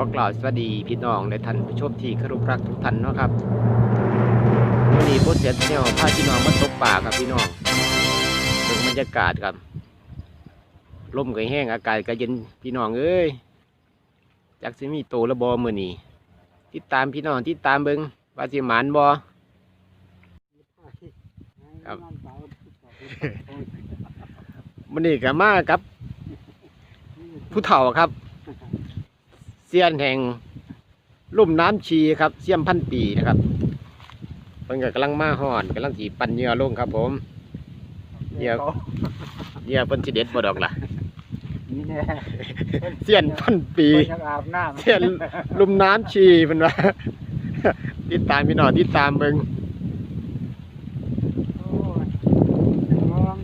อกล่าวสวัสดีพี่น้องและท่านผู้ชมที่เคารพรักทุกท่านเนาะครับวันนี้โพสเสียเนี่ยพาพี่น้องมาตกป่าครับพี่น้องดูบรรยากาศครับลมก็แห้งอากาศก็เย็นพี่น้องเอ้ยจากสิมีโตและบอมือนี้ติดตามพี่น้องติดตามเบิงว่าสิหมานบอครับมันนี่ก็มากับ ผู้เฒ่าครับ เซียนแห่งลุ่มน้ำชีครับเสียมพันปีนะครับเพิ่นก็กำลังมาห่อนกำลังสีปั่นเหยื่อลงครับผมเหยื่อเหยื่อเพิ่นสิเด็ดบ่ดอกล่ะนี่แน่เซียนพันปีเพิ่นยังอาบน้ำเซียนลุ่มน้ำชีเพิ่นว่าติดตามพี่น้องติดตามเบิ่ง โอ้ยมอง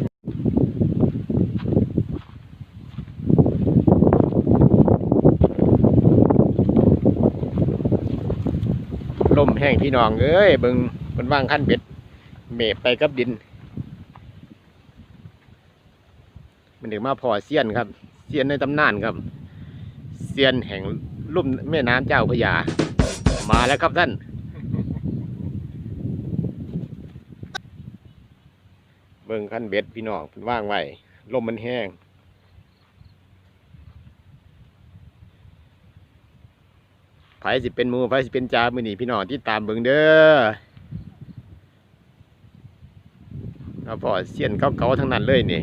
ลมแห้งพี่น้องเอ้ยเบิงเพิ่นว่างขั้นเบ็ดเมบไปกับดิน มันถึงมาพอเซียนครับเซียนในตำนานครับเซียนแห่งลุ่มแม่น้ำเจ้าพระยา มาแล้วครับท่านเบิ่งขั้นเบ็ดพี่น้องเพิ่นว่างไว้ลมมันแห้งไผสิเป็นมูไผสิเป็นจามือนี่พี่น้องที่ตามเบิ่งเด้อเอาพอเสียนเก่าๆทั้งนั้นเลยนี่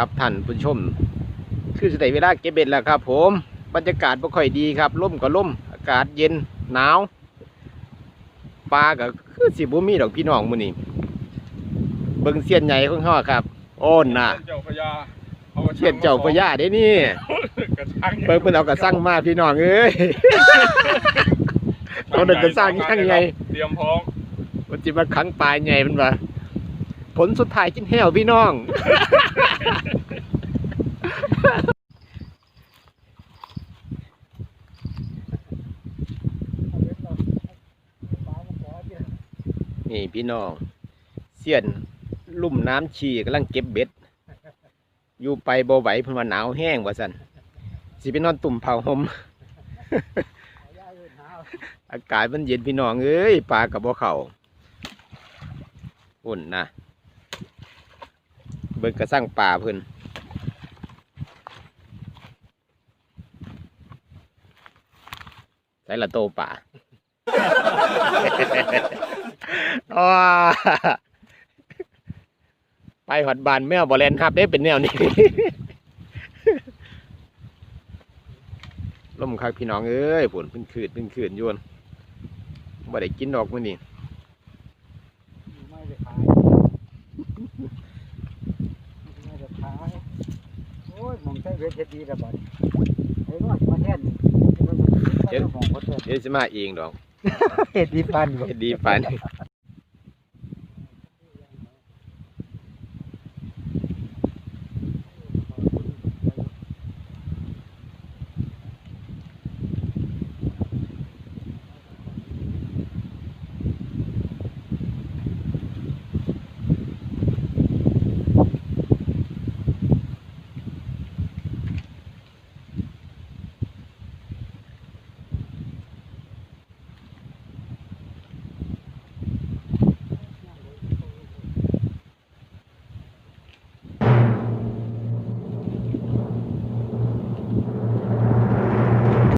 ครับท่านผู้ชม คือสไดเวลาเก็บเบ็ดแล้วครับ ผมบรรยากาศไม่ค่อยดีครับล่มก็ล่มอากาศเย็นหนาวปลาก็คือสิบุมีดอกพี่น้องมื้อนี้เบิ่งเสียนใหญ่ของเฮาครับ โอ้นน่ะเจ้าพญาเอาเสียนเจ้าพญาเด้นี่กระชังเบิ่งเพิ่นเอากระสั่งมาพี่น้องเอ้ยเอาแต่กระสังยังไงเตรียมพร้อมมันสิมาขังปลาใหญ่มันว่าผ ลสุดท้ายกินแห้วพี่น้อง นี่พี่น้องเสียนลุ่มน้ำชีกำลังเก็บเบ็ด อยู่ไปบ่ไหวเพิ่นว่าหนาวแห้งว่าซั่นสิไปนอนตุ่มเผาหม อากาศมันเย็นพี่น้องเอ้ยปลากับบ่เข้าอุ่นนะ เบิ่งกระสั่งปลาเพิ่นใส่ละโตป่าอ้าไปหอดบานแมวบอแลนครับได้เป็นแนวนี้ล่มคักพี่น้องเอ้ยฝนเพิ่นคืดเพิ่นคืดอยวนบ่ได้กินดอกมื้อนี้ ไม่ได้ขายไม่ได้ขายโอ้ยมองใช้เวทดีระบาดไอ้น้อยมาแทนนี่มันมันมองเขาเถอะเดี๋ยวสิมาเองดอก เฮ็ดดีปันบ่เฮ็ดดีปาน